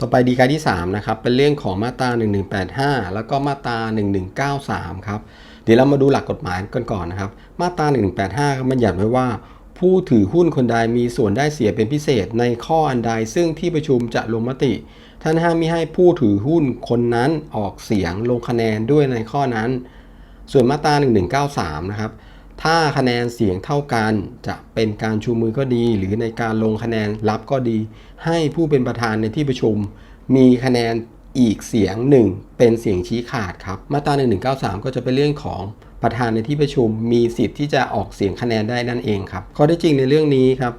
ต่อไปดีกาที่3นะครับเป็นเรื่องของมาตรา 1185 แล้วก็มาตรา 1193 ครับเดี๋ยวเรามาดูหลักกฎหมายกันก่อนนะครับ มาตรา 1185ก็บัญญัติไว้ว่า ผู้ถือหุ้นคนใดมีส่วนได้เสียเป็นพิเศษในข้ออันใด ซึ่งที่ประชุมจะลงมติ ท่านห้ามมิให้ผู้ถือหุ้นคนนั้นออกเสียงลงคะแนนด้วยในข้อนั้น ส่วนมาตรา 1193 นะครับ ถ้าคะแนนเสียงเท่ากันจะเป็นการชูมือก็ดี หรือในการลงคะแนนรับก็ดี ให้ผู้เป็นประธานในที่ประชุม มีคะแนนอีกเสียงหนึ่งเป็นเสียงชี้ขาดครับมาตรา1193 ก็จะเป็นเรื่องของประธานในที่ประชุม มีสิทธิ์ที่จะออกเสียงคะแนนได้นั่นเองครับข้อได้จริงในเรื่องนี้ครับ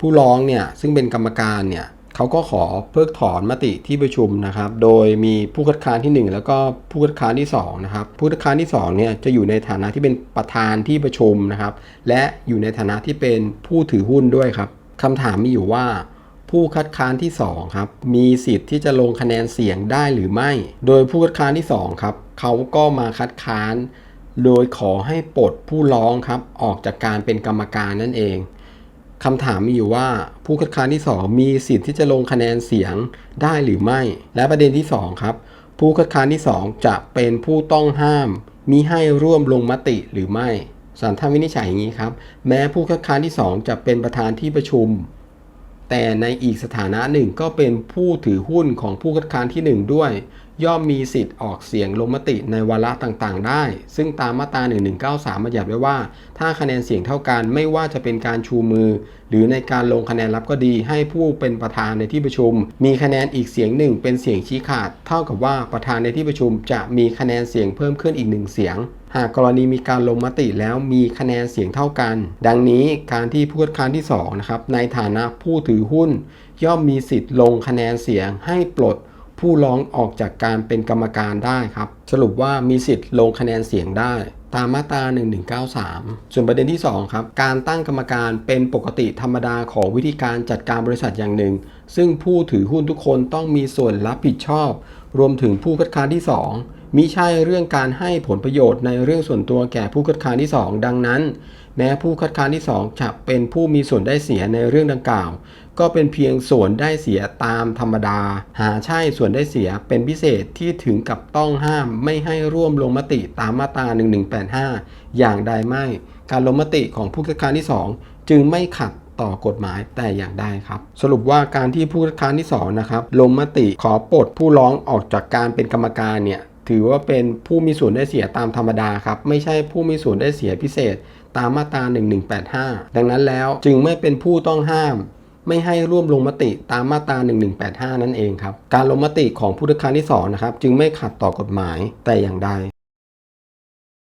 ผู้ร้องเนี่ยซึ่งเป็นกรรมการเนี่ย เขาก็ขอเพิกถอนมติที่ประชุมนะครับ โดยมีผู้คัดค้านทีหนึ่1 แล้วก็ผู้คัดค้านที่2นะครับ ผู้คัดค้านที่2เนี่ยจะอยู่ในฐานะที่เป็นประธานที่ประชุมนะครับ และอยู่ในฐานะที่เป็นผู้ถือหุ้นด้วยครับคำถามมีอยู่ว่าผู้คัดค้านที่2ครับมีสิทธิ์ที่จะลงคะแนนเสียงได้หรือไม่ โดยผู้คัดค้านที่2ครับเขาก็มาคัดค้าน โดยขอให้ปลดผู้ร้องครับออกจากการเป็นกรรมการนั่นเอง คำถามมีอยู่ว่าผู้คัดค้านที่ 2 มีสิทธิ์ที่จะลงคะแนนเสียงได้หรือไม่ และประเด็นที่ 2 ครับ ผู้คัดค้านที่ 2 จะเป็นผู้ต้องห้าม มีให้ร่วมลงมติหรือไม่ศาลท่านวินิจฉัยอย่างนี้ครับ แม้ผู้คัดค้านที่ 2 จะเป็นประธานที่ประชุม แต่ในอีกสถานะหนึ่งก็เป็นผู้ถือหุ้นของผู้คัดค้านทีหนึ่1 ด้วย ย่อมมีสิทธิ์ออกเสียงลงมติในวาระต่างๆ ได้ ซึ่งตามมาตรา 1193 บัญญัติไว้ว่า ถ้าคะแนนเสียงเท่ากันไม่ว่าจะเป็นการชูมือ หรือในการลงคะแนนรับก็ดี ให้ผู้เป็นประธานในที่ประชุม มีคะแนนอีกเสียงหนึ่งเป็นเสียงชี้ขาด เท่ากับว่าประธานในที่ประชุมจะมีคะแนนเสียงเพิ่มขึ้นอีกหนึ่งเสียง หากกรณีมีการลงมติแล้วมีคะแนนเสียงเท่ากัน ดังนี้การที่ผู้คัดค้านที่2นะครับในฐานะผู้ถือหุ้น ย่อมมีสิทธิ์ลงคะแนนเสียงให้ปลดผู้ร้องออกจากการเป็นกรรมการได้ครับ สรุปว่ามีสิทธิ์ลงคะแนนเสียงได้ ตามมาตรา 1193 ส่วนประเด็นที่ 2 ครับ การตั้งกรรมการเป็นปกติธรรมดาของวิธีการจัดการบริษัทอย่างหนึ่ง ซึ่งผู้ถือหุ้นทุกคนต้องมีส่วนรับผิดชอบ รวมถึงผู้คัดค้านที่ 2 มิใช่เรื่องการให้ผลประโยชน์ในเรื่องส่วนตัวแก่ผู้คัดค้านที่ 2 ดังนั้น แม้ผู้คัดค้านที่ 2 จะเป็นผู้มีส่วนได้เสียในเรื่องดังกล่าว ก็เป็นเพียงส่วนได้เสียตามธรรมดา หาใช่ส่วนได้เสียเป็นพิเศษที่ถึงกับต้องห้ามไม่ให้ร่วมลงมติตามมาตรา 1185 อย่างใดไม่ การลงมติของผู้คัดค้านที่ 2 จึงไม่ขัดต่อกฎหมายแต่อย่างใดครับ สรุปว่าการที่ผู้คัดค้านที่2นะครับลงมติขอปลดผู้ร้องออกจากการเป็นกรรมการเนี่ย ถือว่าเป็นผู้มีส่วนได้เสียตามธรรมดาครับ ไม่ใช่ผู้มีส่วนได้เสียพิเศษ ตามมาตรา 1185 ดังนั้นแล้วจึงไม่เป็นผู้ต้องห้าม ไม่ให้ร่วมลงมติตามมาตรา 1185 นั่นเองครับ การลงมติของผู้คัดค้านที่2นะครับ จึงไม่ขัดต่อกฎหมายแต่อย่างใด